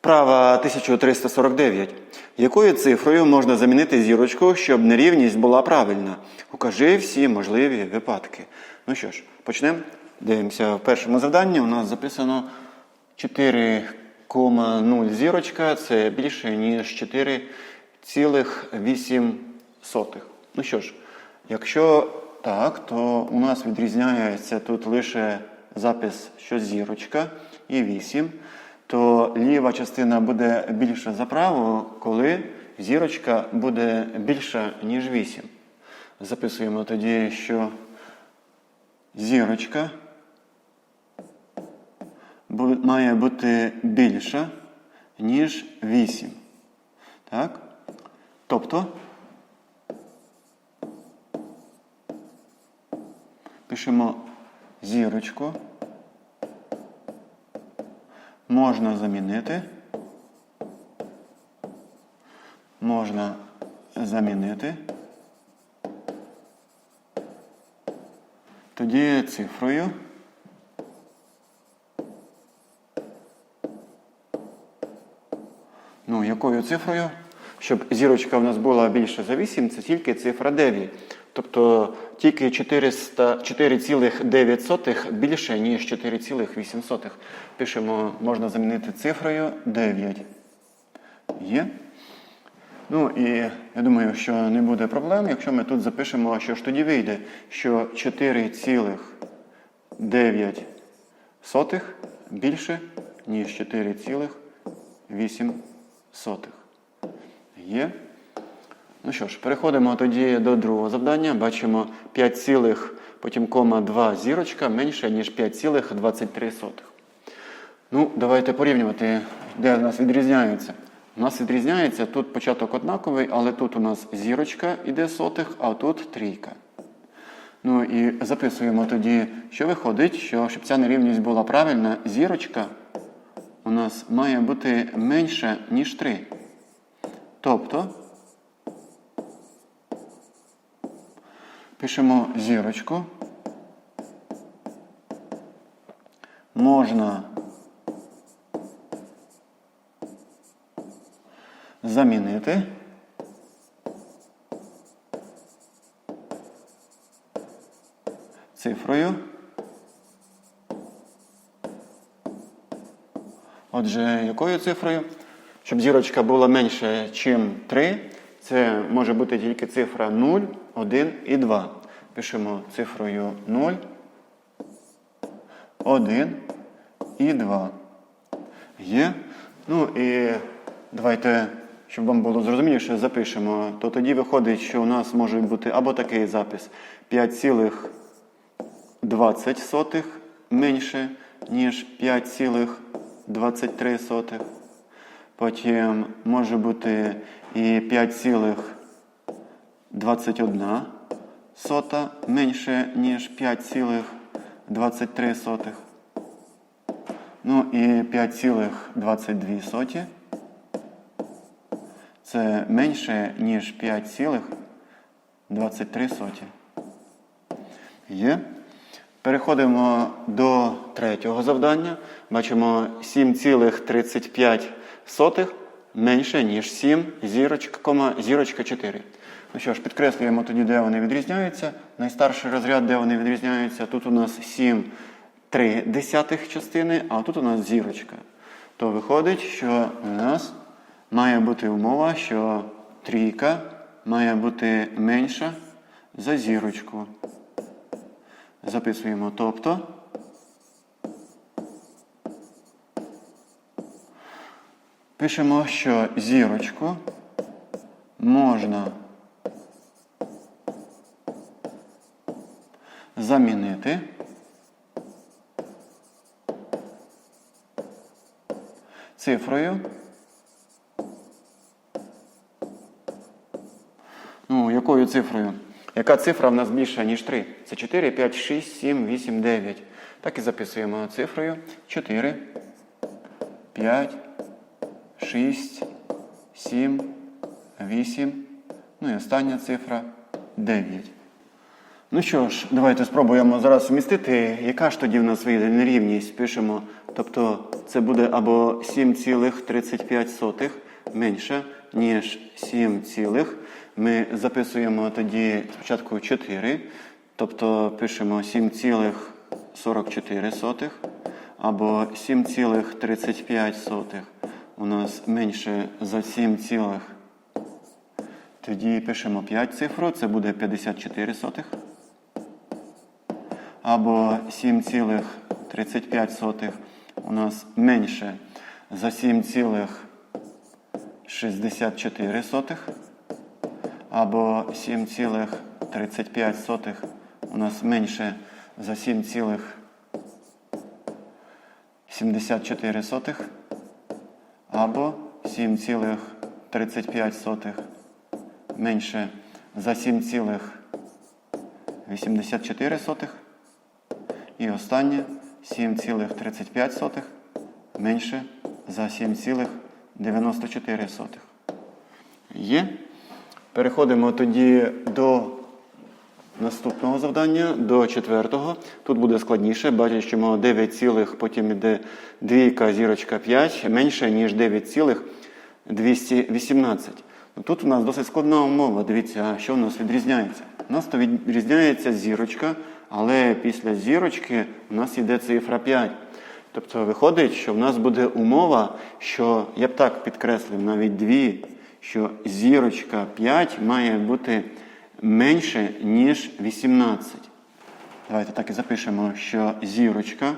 Вправа 1349. Якою цифрою можна замінити зірочку, щоб нерівність була правильна? Укажи всі можливі випадки. Ну що ж, почнемо. Дивимося в першому завданні. У нас записано 4,0 зірочка. Це більше, ніж 4,8. Ну що ж, якщо так, то у нас відрізняється тут лише запис, що зірочка і 8 то ліва частина буде більша за праву, коли зірочка буде більша, ніж 8. Записуємо тоді, що зірочка має бути більша, ніж 8. Так? Тобто пишемо зірочку можна замінити. Можна замінити. Тоді цифрою. Ну, якою цифрою? Щоб зірочка в нас була більше за 8, це тільки цифра 9. Тобто тільки 400 4,9 більше, ніж 4,8. Пишемо, можна замінити цифрою 9. Є. Ну і я думаю, що не буде проблем, якщо ми тут запишемо, що ж тоді вийде, що 4,9 більше, ніж 4,8. Є. Ну що ж, переходимо тоді до другого завдання. Бачимо 5, цілих, потім кома 2 зірочка менше, ніж 5,23. Ну, давайте порівнювати, де у нас відрізняється. У нас відрізняється тут початок однаковий, але тут у нас зірочка іде сотих, а тут трійка. Ну і записуємо тоді, що виходить, що щоб ця нерівність була правильна, зірочка у нас має бути менша, ніж 3. Тобто пишемо зірочку. Можна замінити. Цифрою. Отже, якою цифрою? Щоб зірочка була менше, ніж 3, це може бути тільки цифра 0, 1 і 2. Пишемо цифрою 0, 1 і 2. Є. Ну і давайте, щоб вам було зрозуміліше, запишемо. То тоді виходить, що у нас може бути або такий запис 5,20 менше, ніж 5,23. Потім може бути і 5,21 сота менше, ніж 5,23. Ну і 5,22 соті. Це менше, ніж 5,23 соті. Є. Переходимо до третього завдання. Бачимо 7,35 менше, ніж 7, зірочка, зірочка 4. Ну що ж, підкреслюємо тоді, де вони відрізняються. Найстарший розряд, де вони відрізняються, тут у нас 7 3 десятих частини, а тут у нас зірочка. То виходить, що у нас має бути умова, що трійка має бути менша за зірочку. Записуємо, тобто пишемо, що зірочку можна замінити цифрою. Ну, якою цифрою? Яка цифра в нас більша, ніж 3? Це 4, 5, 6, 7, 8, 9. Так і записуємо цифрою 4, 5, 6, 7, 8. Ну і остання цифра 9. Ну що ж, давайте спробуємо зараз вмістити, яка ж тоді в нас вийде нерівність. Пишемо. Тобто це буде або 7,35 менше, ніж 7, цілих. ми записуємо тоді спочатку 4, тобто пишемо 7,44 або 7,35 у нас менше за 7, цілих. тоді пишемо 5 цифру, це буде 54 сотих. Або 7,35 у нас менше за 7,64. Або 7,35 у нас менше за 7,74. Або 7,35 менше за 7,84. І останнє 7,35 менше за 7,94. Є. Переходимо тоді до наступного завдання, до четвертого. Тут буде складніше. Бачимо 9, цілих, потім йде двійка, зірочка 5, менше, ніж 9,218. Ну, Тут у нас досить складна умова. Дивіться, що у нас відрізняється. У нас то відрізняється зірочка, але після зірочки у нас йде цифра 5. Тобто виходить, що в нас буде умова, що я б так підкреслив навіть дві, що зірочка 5 має бути менше, ніж 18. Давайте так і запишемо, що зірочка,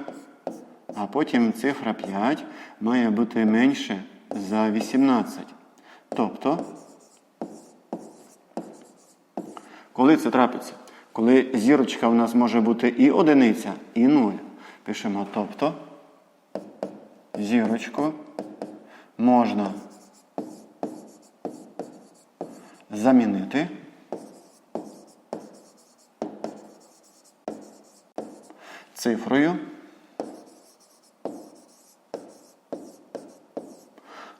а потім цифра 5 має бути менше за 18. Тобто, коли це трапиться? Коли зірочка у нас може бути і одиниця, і 0. Пишемо, тобто зірочку можна замінити цифрою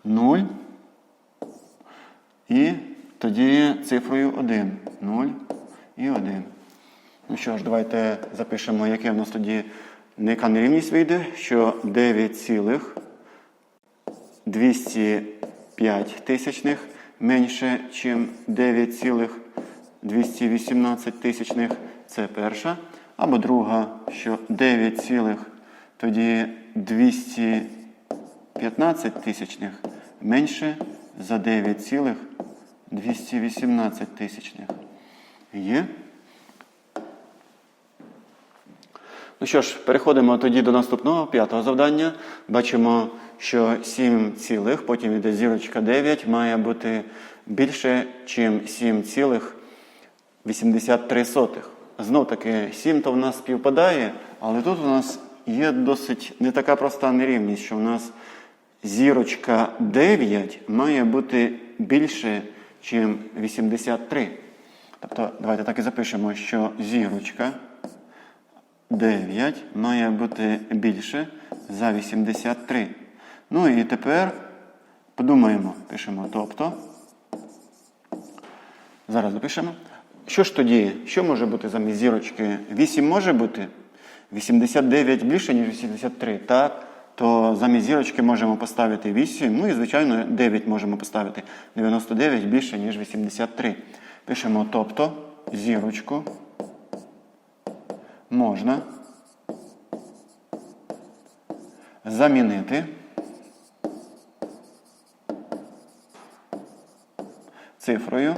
0 і тоді цифрою 1. 0 і 1. Ну що ж, давайте запишемо, яке в нас тоді яка нерівність вийде, що 9,205 тисячних менше, ніж 9,218 тисячних. Це перша. Або друга, що 9, цілих, тоді 215 тисячних менше за 9,218 тисячних. Є? Ну що ж, переходимо тоді до наступного п'ятого завдання. Бачимо, що 7 цілих, потім йде зірочка 9, має бути більше, ніж 7,83. Знов таки 7 то в нас співпадає, але тут у нас є досить не така проста нерівність, що в нас зірочка 9 має бути більше, ніж 83. Тобто, давайте так і запишемо, що зірочка 9 має бути більше за 83. Ну і тепер подумаємо, пишемо, тобто. Зараз допишемо. Що ж тоді? Що може бути замість зірочки? 8 може бути? 89 більше, ніж 83. Так. То замість зірочки можемо поставити 8. Ну і, звичайно, 9 можемо поставити. 99 більше, ніж 83. Пишемо, тобто зірочку можна замінити цифрою.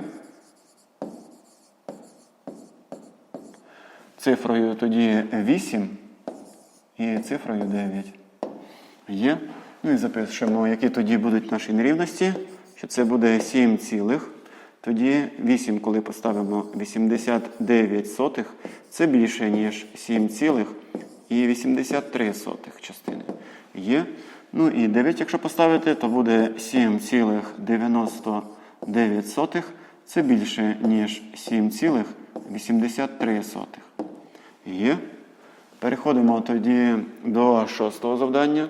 Цифрою тоді 8 і цифрою 9. Є. Ну і запишемо, які тоді будуть наші нерівності. Що це буде 7 цілих. Тоді 8, коли поставимо 89 сотих, це більше, ніж 7 цілих і 83 сотих частини. Є. Ну і 9, якщо поставити, то буде 7,99. Це більше, ніж 7,83. Є. Переходимо тоді до шостого завдання.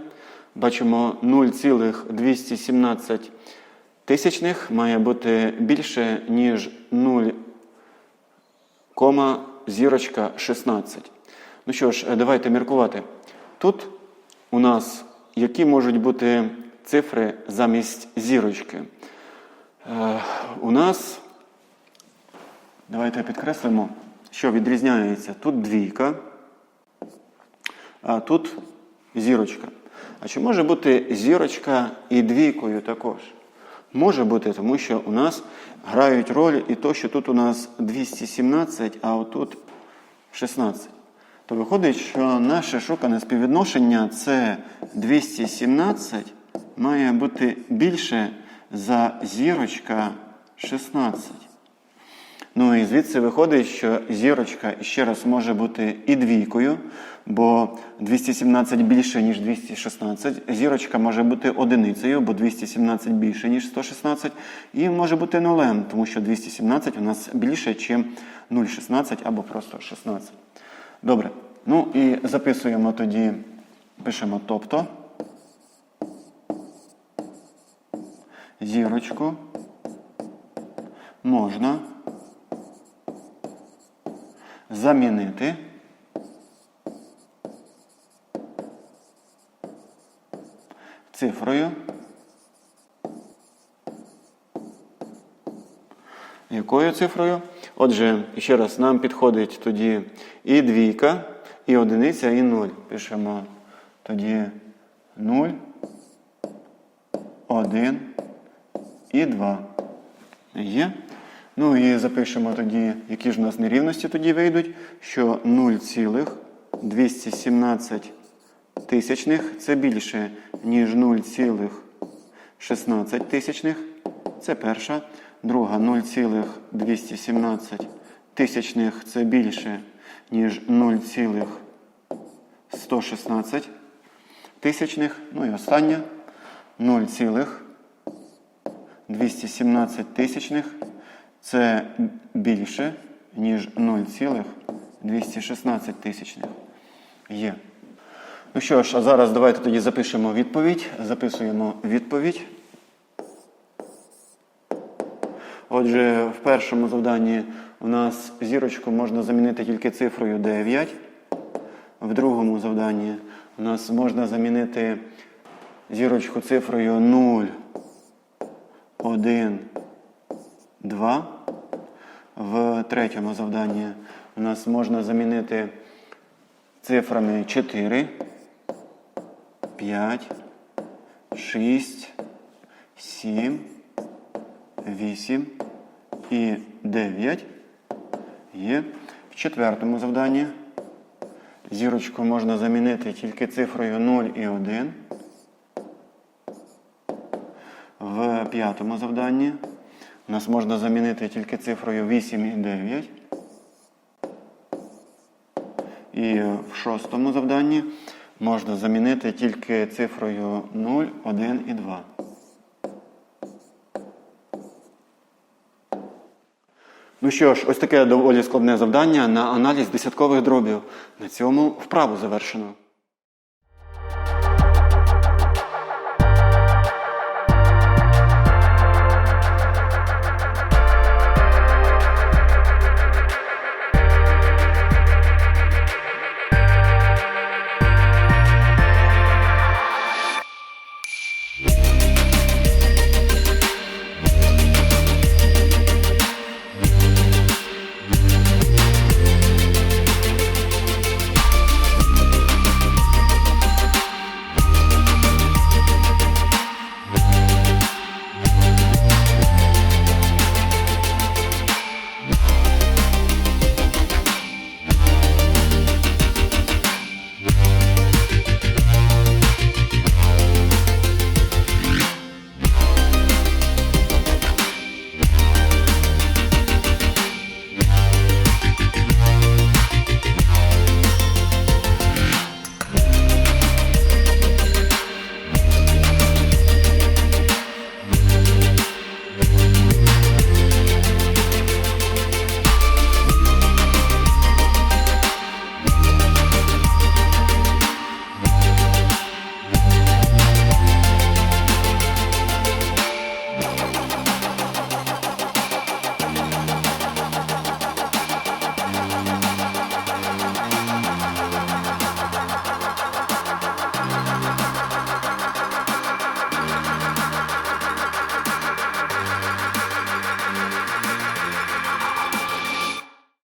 Бачимо 0,217 тисячних має бути більше, ніж зірочка 16. Ну що ж, давайте міркувати. Тут у нас які можуть бути цифри замість зірочки? Е, у нас, давайте підкреслимо, що відрізняється. Тут двійка, а тут зірочка. А чи може бути зірочка і двійкою також? Може бути, тому що у нас грають роль і то, що тут у нас 217, а отут 16. То виходить, що наше шукане співвідношення це 217 має бути більше за зірочка 16. Ну і звідси виходить, що зірочка ще раз може бути і двійкою, бо 217 більше, ніж 216. Зірочка може бути одиницею, бо 217 більше, ніж 116. І може бути нулем, тому що 217 у нас більше, ніж 0,16 або просто 16. Добре. Ну і записуємо тоді, пишемо тобто. Зірочку можна замінити цифрою, якою цифрою? Отже, ще раз, нам підходить тоді і двійка, і одиниця, і нуль. Пишемо тоді 0, 1 і 2. Є. Ну і запишемо тоді, які ж у нас нерівності тоді вийдуть, що 0,217 тисячних це більше, ніж 0,16 тисячних. Це перша. Друга 0,217 тисячних це більше, ніж 0,116 тисячних. Ну і остання 0,217 тисячних це більше, ніж 0,216 тисячних. Є. Ну що ж, а зараз давайте тоді запишемо відповідь. Записуємо відповідь. Отже, в першому завданні у нас зірочку можна замінити тільки цифрою 9. В другому завданні у нас можна замінити зірочку цифрою 0, 1, 2. В третьому завданні у нас можна замінити цифрами 4, 5, 6, 7, 8 і 9. Є. В четвертому завданні зірочку можна замінити тільки цифрою 0 і 1. В п'ятому завданні нас можна замінити тільки цифрою 8 і 9. І в шостому завданні можна замінити тільки цифрою 0, 1 і 2. Ну що ж, ось таке доволі складне завдання на аналіз десяткових дробів. На цьому вправу завершено.